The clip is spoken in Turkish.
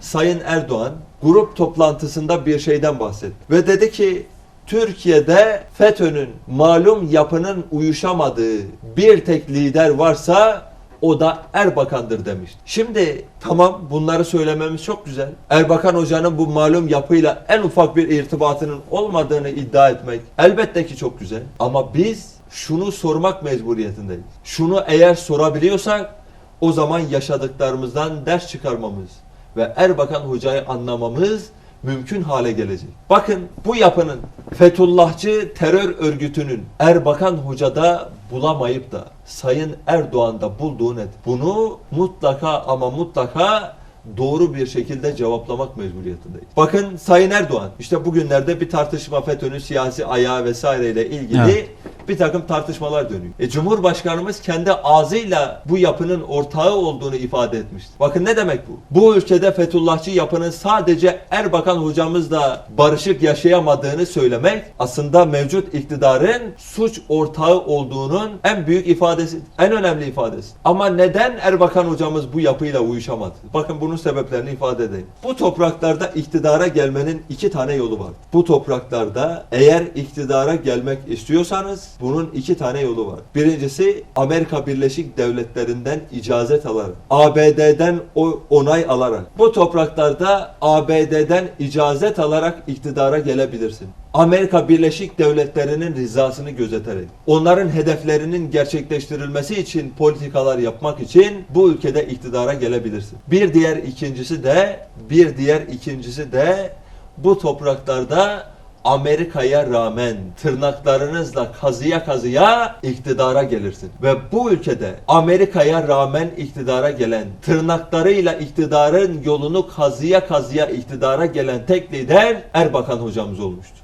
Sayın Erdoğan grup toplantısında bir şeyden bahsetti. Ve dedi ki Türkiye'de FETÖ'nün malum yapının uyuşamadığı bir tek lider varsa o da Erbakan'dır demiş. Şimdi tamam bunları söylememiz çok güzel. Erbakan Hoca'nın bu malum yapıyla en ufak bir irtibatının olmadığını iddia etmek elbette ki çok güzel. Ama biz şunu sormak mecburiyetindeyiz. Şunu eğer sorabiliyorsak o zaman yaşadıklarımızdan ders çıkarmamız ve Erbakan Hoca'yı anlamamız mümkün hale gelecek. Bakın bu yapının Fethullahçı terör örgütünün Erbakan Hoca'da bulamayıp da Sayın Erdoğan'da bulduğu net. Bunu mutlaka ama mutlaka doğru bir şekilde cevaplamak mecburiyetindeyiz. Bakın Sayın Erdoğan işte bugünlerde bir tartışma FETÖ'nün siyasi ayağı vesaireyle ilgili Evet. Bir takım tartışmalar dönüyor. E, Cumhurbaşkanımız kendi ağzıyla bu yapının ortağı olduğunu ifade etmişti. Bakın ne demek bu? Bu ülkede Fethullahçı yapının sadece Erbakan hocamızla barışık yaşayamadığını söylemek aslında mevcut iktidarın suç ortağı olduğunun en büyük ifadesi, en önemli ifadesi. Ama neden Erbakan hocamız bu yapıyla uyuşamadı? Bakın bunun sebeplerini ifade edeyim. Bu topraklarda iktidara gelmenin iki tane yolu var. Bu topraklarda eğer iktidara gelmek istiyorsanız bunun iki tane yolu var. Birincisi Amerika Birleşik Devletleri'nden icazet alarak, ABD'den o onay alarak. Bu topraklarda ABD'den icazet alarak iktidara gelebilirsin. Amerika Birleşik Devletleri'nin rızasını gözeterek, onların hedeflerinin gerçekleştirilmesi için politikalar yapmak için bu ülkede iktidara gelebilirsin. Bir diğer ikincisi de, bir diğer ikincisi de bu topraklarda Amerika'ya rağmen tırnaklarınızla kazıya kazıya iktidara gelirsin. Ve bu ülkede Amerika'ya rağmen iktidara gelen, tırnaklarıyla iktidarın yolunu kazıya kazıya iktidara gelen tek lider Erbakan hocamız olmuştur.